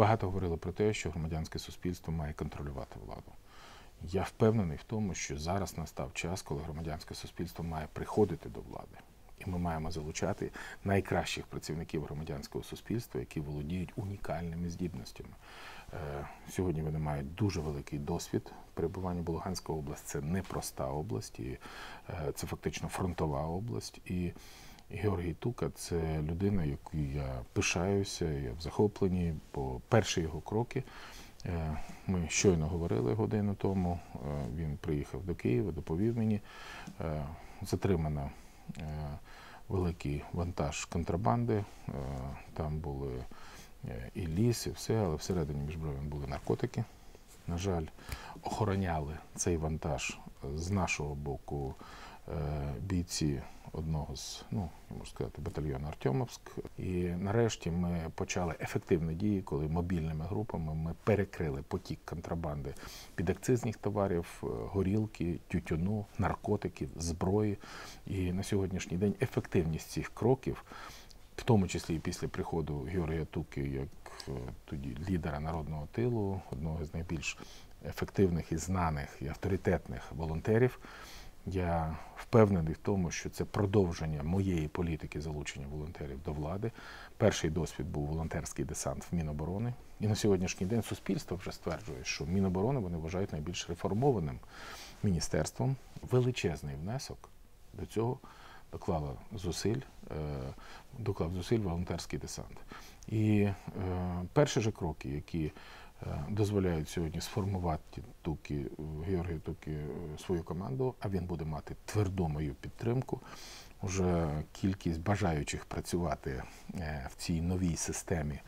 багато говорили про те, що громадянське суспільство має контролювати владу. Я впевнений в тому, що зараз настав час, коли громадянське суспільство має приходити до влади. І ми маємо залучати найкращих працівників громадянського суспільства, які володіють унікальними здібностями. Е, Сьогодні вони мають дуже великий досвід перебування, бо Луганська область це непроста область, і е, це фактично фронтова область. І Георгій Тука це людина, якою я пишаюся, я в захопленні, бо перші його кроки. е, Ми щойно говорили годину тому. е, Він приїхав до Києва, доповів мені. е, Затримано великий вантаж контрабанди. Там були і ліс, і все, але всередині між були наркотики. На жаль, охороняли цей вантаж з нашого боку бійці одного з, ну, я можу сказати, батальйону Артемовськ. І нарешті ми почали ефективні дії, коли мобільними групами ми перекрили потік контрабанди підакцизних товарів, е, горілки, тютюну, наркотиків, зброї. І на сьогоднішній день ефективність цих кроків, в тому числі і після приходу Георгія Туки, як е, тоді лідера народного тилу, одного з найбільш ефективних і знаних і авторитетних волонтерів. Я впевнений в тому, що це продовження моєї політики залучення волонтерів до влади. Перший досвід був волонтерський десант в Міноборони. І на сьогоднішній день суспільство вже стверджує, що Міноборони вони вважають найбільш реформованим міністерством. Величезний внесок до цього доклала зусиль, е, доклав зусиль волонтерський десант. І е, перші ж кроки, які дозволяють сьогодні сформувати Тукі, е, Георгію Туки е, свою команду, а він буде мати тверду мою підтримку. Уже кількість бажаючих працювати е, в цій новій системі, е,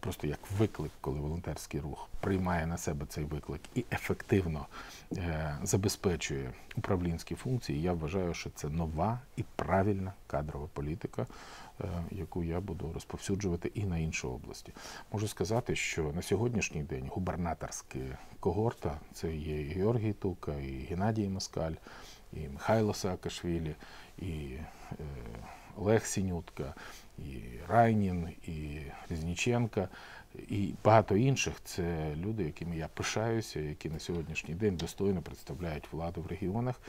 просто як виклик, коли волонтерський рух приймає на себе цей виклик і ефективно е, забезпечує управлінські функції. Я вважаю, що це нова і правильна кадрова політика, е, яку я буду розповсюджувати і на інші області. Можу сказати, що на сьогоднішній день губернаторська когорта це є і Георгій Тука, і Геннадій Москаль, і Михайло Саакашвілі, і е, Олег Сінютка, і Райнін, і Різніченка, і багато інших. Це люди, якими я пишаюся, які на сьогоднішній день достойно представляють владу в регіонах.